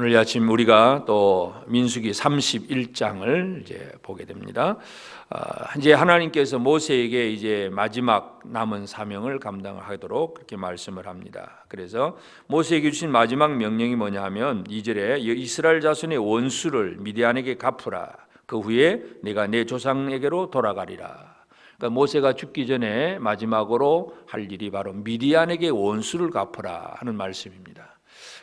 오늘 아침 우리가 또 민수기 31장을 이제 보게 됩니다. 아, 이제 하나님께서 모세에게 이제 마지막 남은 사명을 감당하도록 그렇게 말씀을 합니다. 그래서 모세에게 주신 마지막 명령이 뭐냐 하면 2절에 이스라엘 자손의 원수를 미디안에게 갚으라. 그 후에 내가 내 조상에게로 돌아가리라. 그러니까 모세가 죽기 전에 마지막으로 할 일이 바로 미디안에게 원수를 갚으라 하는 말씀입니다.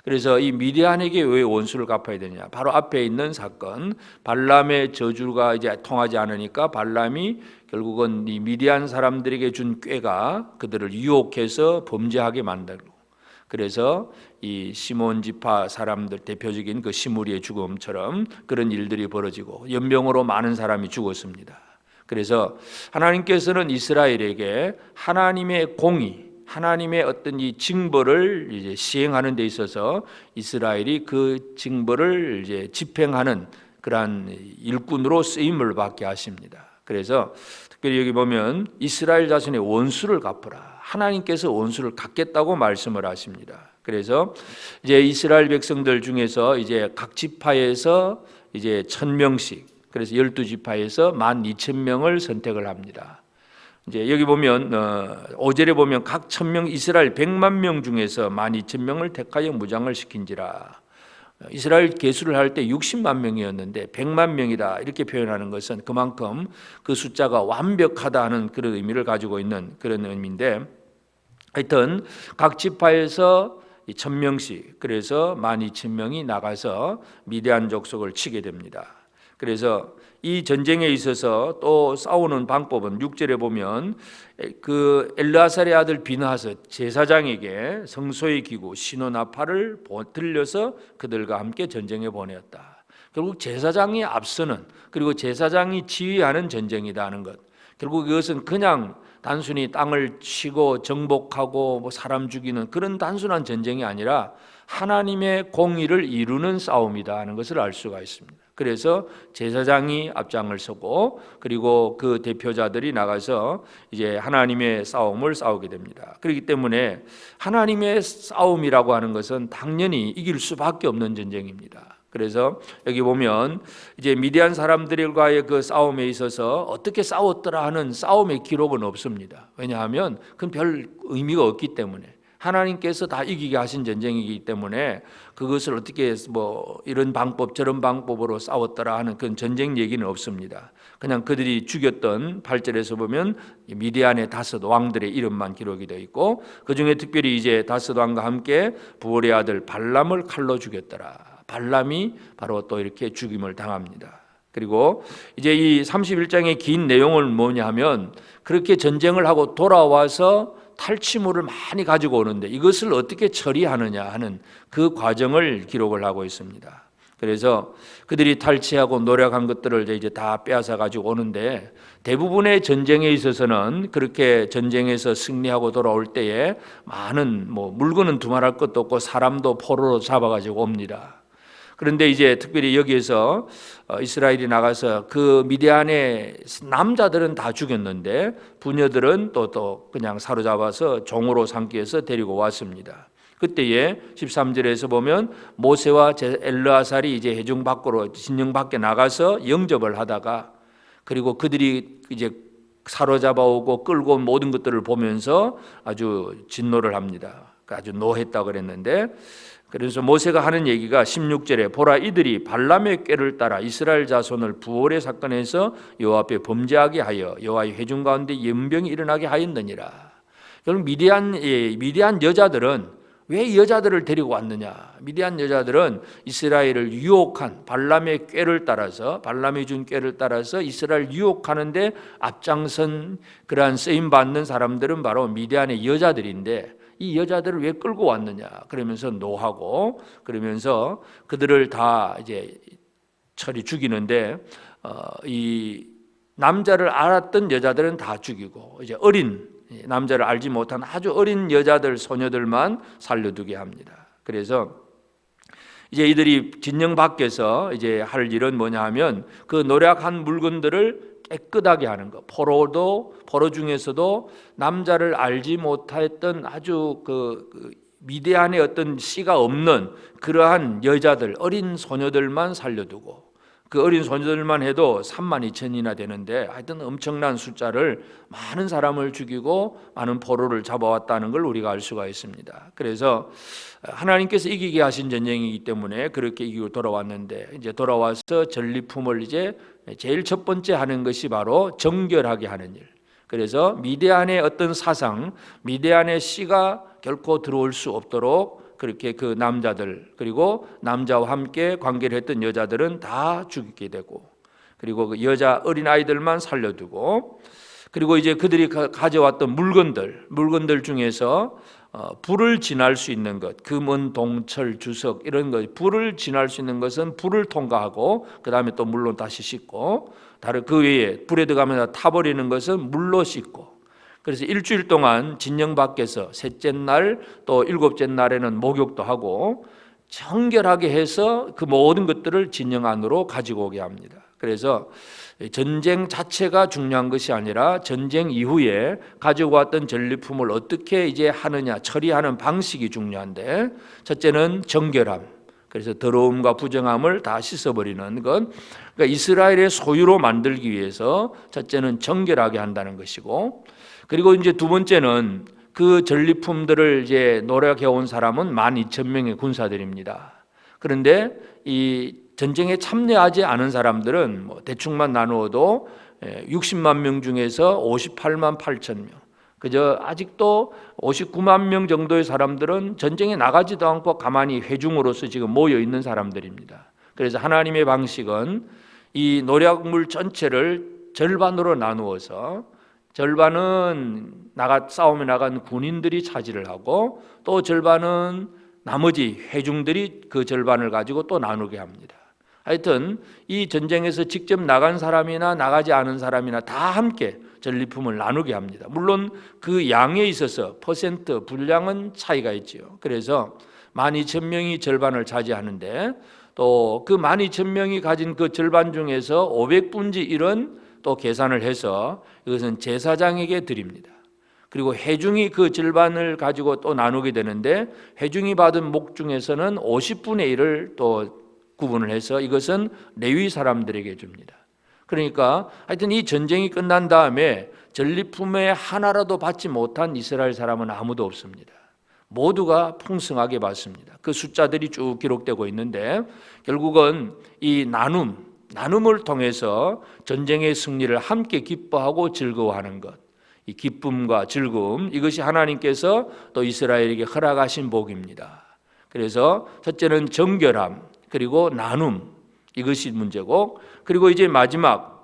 그래서 이 미디안에게 왜 원수를 갚아야 되냐? 바로 앞에 있는 사건 발람의 저주가 이제 통하지 않으니까 발람이 결국은 이 미디안 사람들에게 준 꾀가 그들을 유혹해서 범죄하게 만들고 그래서 이 시몬 지파 사람들 대표적인 그 시무리의 죽음처럼 그런 일들이 벌어지고 연병으로 많은 사람이 죽었습니다. 그래서 하나님께서는 이스라엘에게 하나님의 공의 하나님의 어떤 이 징벌을 이제 시행하는 데 있어서 이스라엘이 그 징벌을 이제 집행하는 그러한 일꾼으로 쓰임을 받게 하십니다. 그래서 특별히 여기 보면 이스라엘 자신의 원수를 갚으라. 하나님께서 원수를 갚겠다고 말씀을 하십니다. 그래서 이제 이스라엘 백성들 중에서 이제 각 지파에서 이제 천 명씩 그래서 열두 지파에서 만 이천 명을 선택을 합니다. 이제 여기 보면 어, 5절에 보면 각 천명 이스라엘 100만 명 중에서 12,000명을 택하여 무장을 시킨지라. 이스라엘 개수를 할 때 60만 명이었는데 100만 명이다 이렇게 표현하는 것은 그만큼 그 숫자가 완벽하다 하는 그런 의미를 가지고 있는 그런 의미인데 하여튼 각 지파에서 1000명씩 그래서 12,000명이 나가서 미대한 족속을 치게 됩니다. 그래서 이 전쟁에 있어서 또 싸우는 방법은 6절에 보면 그 엘르아살의 아들 비나하스 제사장에게 성소의 기구 신호나팔을 들려서 그들과 함께 전쟁에 보내었다. 결국 제사장이 앞서는 그리고 제사장이 지휘하는 전쟁이다 하는 것. 결국 이것은 그냥 단순히 땅을 치고 정복하고 뭐 사람 죽이는 그런 단순한 전쟁이 아니라 하나님의 공의를 이루는 싸움이다 하는 것을 알 수가 있습니다. 그래서 제사장이 앞장을 서고 그리고 그 대표자들이 나가서 이제 하나님의 싸움을 싸우게 됩니다. 그렇기 때문에 하나님의 싸움이라고 하는 것은 당연히 이길 수밖에 없는 전쟁입니다. 그래서 여기 보면 이제 미디안 사람들과의 그 싸움에 있어서 어떻게 싸웠더라 하는 싸움의 기록은 없습니다. 왜냐하면 그건 별 의미가 없기 때문에 하나님께서 다 이기게 하신 전쟁이기 때문에 그것을 어떻게 뭐 이런 방법 저런 방법으로 싸웠더라 하는 그런 전쟁 얘기는 없습니다. 그냥 그들이 죽였던 8절에서 보면 미디안의 다섯 왕들의 이름만 기록이 되어 있고 그 중에 특별히 이제 다섯 왕과 함께 부월의 아들 발람을 칼로 죽였더라. 발람이 바로 또 이렇게 죽임을 당합니다. 그리고 이제 이 31장의 긴 내용을 뭐냐 하면 그렇게 전쟁을 하고 돌아와서 탈취물을 많이 가지고 오는데 이것을 어떻게 처리하느냐 하는 그 과정을 기록을 하고 있습니다. 그래서 그들이 탈취하고 노력한 것들을 이제 다 빼앗아 가지고 오는데 대부분의 전쟁에 있어서는 그렇게 전쟁에서 승리하고 돌아올 때에 많은 뭐 물건은 두말할 것도 없고 사람도 포로로 잡아 가지고 옵니다. 그런데 이제 특별히 여기에서 어, 이스라엘이 나가서 그 미디안의 남자들은 다 죽였는데 부녀들은 또 또 그냥 사로잡아서 종으로 삼기 위해서 데리고 왔습니다. 그때에 13절에서 보면 모세와 엘르아살이 이제 해중 밖으로 진영 밖에 나가서 영접을 하다가 그리고 그들이 이제 사로잡아 오고 끌고 온 모든 것들을 보면서 아주 진노를 합니다. 아주 노했다 그랬는데 그래서 모세가 하는 얘기가 16절에 보라 이들이 발람의 꾀를 따라 이스라엘 자손을 부월의 사건에서 여호와 앞에 범죄하게 하여 여호와의 회중 가운데 연병이 일어나게 하였느니라. 결국 미디안 예, 미디안 여자들은 왜 여자들을 데리고 왔느냐? 미디안 여자들은 이스라엘을 유혹한 발람의 꾀를 따라서 발람이 준 꾀를 따라서 이스라엘 유혹하는데 앞장선 그러한 쓰임 받는 사람들은 바로 미디안의 여자들인데 이 여자들을 왜 끌고 왔느냐 그러면서 노하고 그러면서 그들을 다 이제 처리 죽이는데 어, 이 남자를 알았던 여자들은 다 죽이고 이제 어린 남자를 알지 못한 아주 어린 여자들 소녀들만 살려두게 합니다. 그래서 이제 이들이 진영 밖에서 이제 할 일은 뭐냐 하면 그 노력한 물건들을 깨끗하게 하는 것. 포로도 포로 중에서도 남자를 알지 못했던 아주 그, 그 미대안에 어떤 씨가 없는 그러한 여자들, 어린 소녀들만 살려두고 그 어린 소녀들만 해도 3만 2천이나 되는데 하여튼 엄청난 숫자를 많은 사람을 죽이고 많은 포로를 잡아왔다는 걸 우리가 알 수가 있습니다. 그래서 하나님께서 이기게 하신 전쟁이기 때문에 그렇게 이기고 돌아왔는데 이제 돌아와서 전리품을 이제 제일 첫 번째 하는 것이 바로 정결하게 하는 일. 그래서 미대안의 어떤 사상, 미대안의 씨가 결코 들어올 수 없도록 그렇게 그 남자들 그리고 남자와 함께 관계를 했던 여자들은 다 죽이게 되고 그리고 그 여자 어린 아이들만 살려두고 그리고 이제 그들이 가- 가져왔던 물건들 물건들 중에서 어, 불을 지날 수 있는 것 금은 동철 주석 이런 것 불을 지날 수 있는 것은 불을 통과하고 그 다음에 또 물로 다시 씻고 다른 그 외에 불에 들어가면 타버리는 것은 물로 씻고 그래서 일주일 동안 진영 밖에서 셋째 날 또 일곱째 날에는 목욕도 하고 정결하게 해서 그 모든 것들을 진영 안으로 가지고 오게 합니다. 그래서 전쟁 자체가 중요한 것이 아니라 전쟁 이후에 가지고 왔던 전리품을 어떻게 이제 하느냐 처리하는 방식이 중요한데 첫째는 정결함. 그래서 더러움과 부정함을 다 씻어버리는 것. 그러니까 이스라엘의 소유로 만들기 위해서 첫째는 정결하게 한다는 것이고 그리고 이제 두 번째는 그 전리품들을 이제 노력해 온 사람은 12,000명의 군사들입니다. 그런데 이 전쟁에 참여하지 않은 사람들은 뭐 대충만 나누어도 60만 명 중에서 58만 8천 명. 그저 아직도 59만 명 정도의 사람들은 전쟁에 나가지도 않고 가만히 회중으로서 지금 모여 있는 사람들입니다. 그래서 하나님의 방식은 이 노략물 전체를 절반으로 나누어서 절반은 나가 싸움에 나간 군인들이 차지를 하고 또 절반은 나머지 회중들이 그 절반을 가지고 또 나누게 합니다. 하여튼 이 전쟁에서 직접 나간 사람이나 나가지 않은 사람이나 다 함께 전리품을 나누게 합니다. 물론 그 양에 있어서 퍼센트 분량은 차이가 있지요. 그래서 12,000명이 절반을 차지하는데 또 그 12,000명이 가진 그 절반 중에서 500분지 1은 또 계산을 해서 이것은 제사장에게 드립니다. 그리고 회중이 그 절반을 가지고 또 나누게 되는데 회중이 받은 목 중에서는 50분의 1을 또 구분을 해서 이것은 레위 사람들에게 줍니다. 그러니까 하여튼 이 전쟁이 끝난 다음에 전리품의 하나라도 받지 못한 이스라엘 사람은 아무도 없습니다. 모두가 풍성하게 받습니다. 그 숫자들이 쭉 기록되고 있는데 결국은 이 나눔, 나눔을 통해서 전쟁의 승리를 함께 기뻐하고 즐거워하는 것. 이 기쁨과 즐거움 이것이 하나님께서 또 이스라엘에게 허락하신 복입니다. 그래서 첫째는 정결함 그리고 나눔 이것이 문제고 그리고 이제 마지막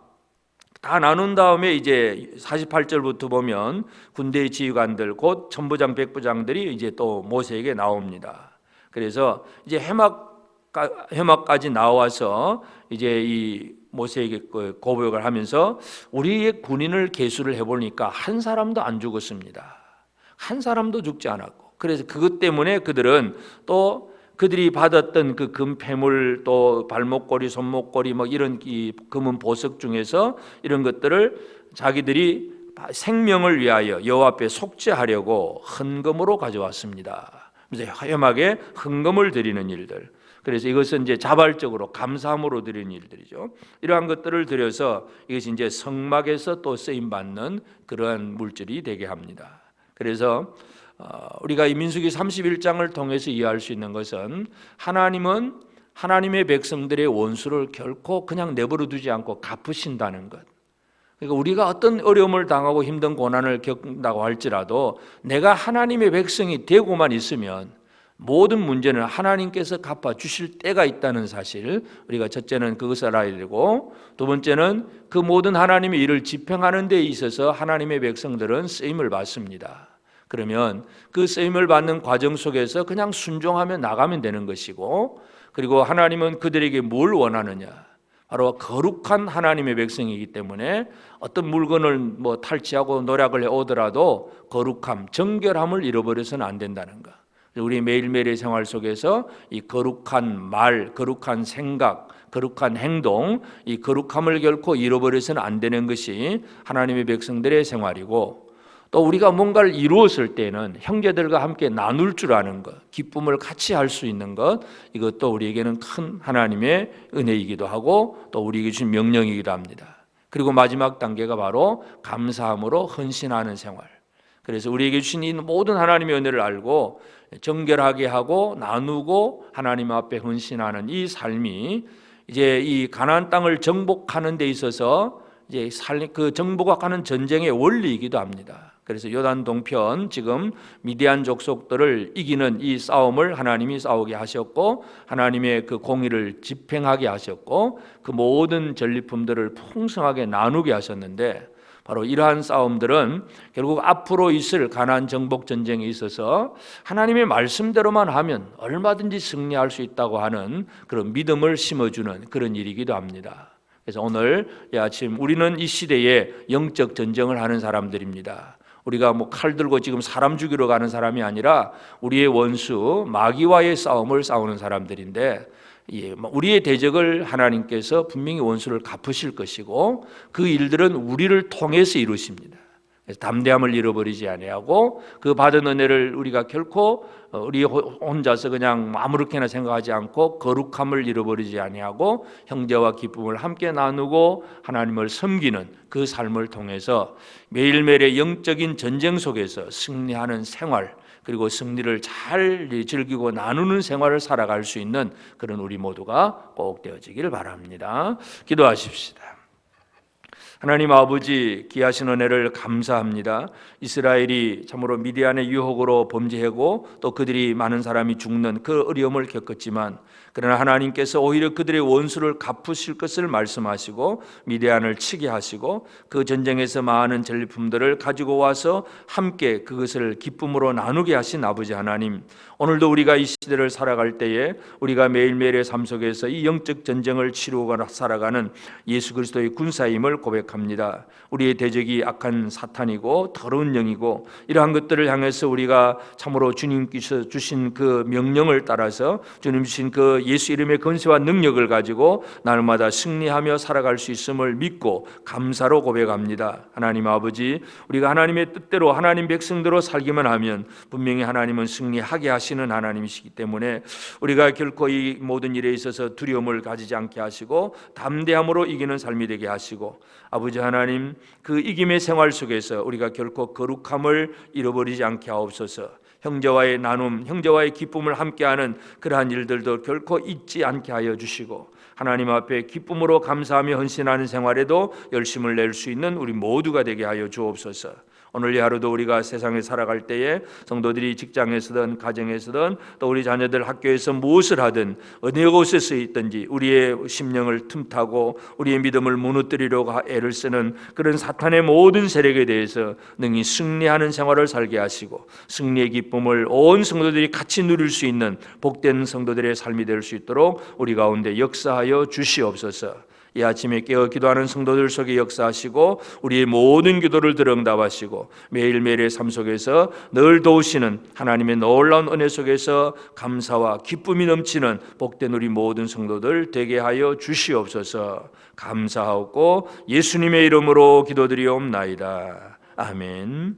다 나눈 다음에 이제 48절부터 보면 군대의 지휘관들 곧 천부장 백부장들이 이제 또 모세에게 나옵니다. 그래서 이제 해막 해막까지 나와서 이제 이 모세에게 그 고백을 하면서 우리의 군인을 계수를 해보니까 한 사람도 안 죽었습니다. 한 사람도 죽지 않았고 그래서 그것 때문에 그들은 또 그들이 받았던 그 금패물 또 발목걸이 손목걸이 뭐 이런 이 금은 보석 중에서 이런 것들을 자기들이 생명을 위하여 여호와 앞에 속죄하려고 헌금으로 가져왔습니다. 그래서 화염하게 헌금을 드리는 일들. 그래서 이것은 이제 자발적으로 감사함으로 드리는 일들이죠. 이러한 것들을 드려서 이것이 이제 성막에서 또 쓰임 받는 그러한 물질이 되게 합니다. 그래서 어, 우리가 이 민수기 31장을 통해서 이해할 수 있는 것은 하나님은 하나님의 백성들의 원수를 결코 그냥 내버려 두지 않고 갚으신다는 것. 그러니까 우리가 어떤 어려움을 당하고 힘든 고난을 겪는다고 할지라도 내가 하나님의 백성이 되고만 있으면 모든 문제는 하나님께서 갚아 주실 때가 있다는 사실 우리가 첫째는 그것을 알아야 되고 두 번째는 그 모든 하나님의 일을 집행하는 데 있어서 하나님의 백성들은 쓰임을 받습니다. 그러면 그 쓰임을 받는 과정 속에서 그냥 순종하며 나가면 되는 것이고 그리고 하나님은 그들에게 뭘 원하느냐 바로 거룩한 하나님의 백성이기 때문에 어떤 물건을 뭐 탈취하고 노력을 해 오더라도 거룩함, 정결함을 잃어버려서는 안 된다는 것. 우리 매일매일의 생활 속에서 이 거룩한 말, 거룩한 생각, 거룩한 행동, 이 거룩함을 결코 잃어버려서는 안 되는 것이 하나님의 백성들의 생활이고 또 우리가 뭔가를 이루었을 때는 형제들과 함께 나눌 줄 아는 것, 기쁨을 같이 할 수 있는 것, 이것도 우리에게는 큰 하나님의 은혜이기도 하고 또 우리에게 주신 명령이기도 합니다. 그리고 마지막 단계가 바로 감사함으로 헌신하는 생활. 그래서 우리에게 주신 이 모든 하나님의 은혜를 알고 정결하게 하고 나누고 하나님 앞에 헌신하는 이 삶이 이제 이 가나안 땅을 정복하는 데 있어서 이제 살그 정복하는 전쟁의 원리이기도 합니다. 그래서 요단 동편 지금 미디안 족속들을 이기는 이 싸움을 하나님이 싸우게 하셨고 하나님의 그 공의를 집행하게 하셨고 그 모든 전리품들을 풍성하게 나누게 하셨는데 바로 이러한 싸움들은 결국 앞으로 있을 가나안 정복 전쟁에 있어서 하나님의 말씀대로만 하면 얼마든지 승리할 수 있다고 하는 그런 믿음을 심어주는 그런 일이기도 합니다. 그래서 오늘 이 아침 우리는 이 시대에 영적 전쟁을 하는 사람들입니다. 우리가 뭐 칼 들고 지금 사람 죽이러 가는 사람이 아니라 우리의 원수 마귀와의 싸움을 싸우는 사람들인데 예, 뭐 우리의 대적을 하나님께서 분명히 원수를 갚으실 것이고 그 일들은 우리를 통해서 이루십니다. 그래서 담대함을 잃어버리지 아니하고 그 받은 은혜를 우리가 결코 어, 우리 혼자서 그냥 아무렇게나 생각하지 않고 거룩함을 잃어버리지 아니하고 형제와 기쁨을 함께 나누고 하나님을 섬기는 그 삶을 통해서 매일매일의 영적인 전쟁 속에서 승리하는 생활 그리고 승리를 잘 즐기고 나누는 생활을 살아갈 수 있는 그런 우리 모두가 꼭 되어지기를 바랍니다. 기도하십시다. 하나님 아버지 귀하신 은혜를 감사합니다. 이스라엘이 참으로 미디안의 유혹으로 범죄하고 또 그들이 많은 사람이 죽는 그 어려움을 겪었지만 그러나 하나님께서 오히려 그들의 원수를 갚으실 것을 말씀하시고 미디안을 치게 하시고 그 전쟁에서 많은 전리품들을 가지고 와서 함께 그것을 기쁨으로 나누게 하신 아버지 하나님 오늘도 우리가 이 시대를 살아갈 때에 우리가 매일매일의 삶 속에서 이 영적 전쟁을 치루고 살아가는 예수 그리스도의 군사임을 고백합니다. 우리의 대적이 악한 사탄이고 더러운 영이고 이러한 것들을 향해서 우리가 참으로 주님께서 주신 그 명령을 따라서 주님 주신 그 예수 이름의 건세와 능력을 가지고 날마다 승리하며 살아갈 수 있음을 믿고 감사로 고백합니다. 하나님 아버지 우리가 하나님의 뜻대로 하나님 백성대로 살기만 하면 분명히 하나님은 승리하게 하시는 하나님이시기 때문에 우리가 결코 이 모든 일에 있어서 두려움을 가지지 않게 하시고 담대함으로 이기는 삶이 되게 하시고 아버지 하나님 그 이김의 생활 속에서 우리가 결코 거룩함을 잃어버리지 않게 하옵소서. 형제와의 나눔, 형제와의 기쁨을 함께하는 그러한 일들도 결코 잊지 않게 하여 주시고 하나님 앞에 기쁨으로 감사하며 헌신하는 생활에도 열심을 낼 수 있는 우리 모두가 되게 하여 주옵소서. 오늘 이 하루도 우리가 세상에 살아갈 때에 성도들이 직장에서든 가정에서든 또 우리 자녀들 학교에서 무엇을 하든 어느 곳에 서 있든지 우리의 심령을 틈타고 우리의 믿음을 무너뜨리려고 애를 쓰는 그런 사탄의 모든 세력에 대해서 능히 승리하는 생활을 살게 하시고 승리의 기쁨을 온 성도들이 같이 누릴 수 있는 복된 성도들의 삶이 될 수 있도록 우리 가운데 역사하여 주시옵소서. 이 아침에 깨어 기도하는 성도들 속에 역사하시고 우리의 모든 기도를 들응답하시고 매일매일의 삶 속에서 늘 도우시는 하나님의 놀라운 은혜 속에서 감사와 기쁨이 넘치는 복된 우리 모든 성도들 되게 하여 주시옵소서 감사하고 예수님의 이름으로 기도드리옵나이다. 아멘.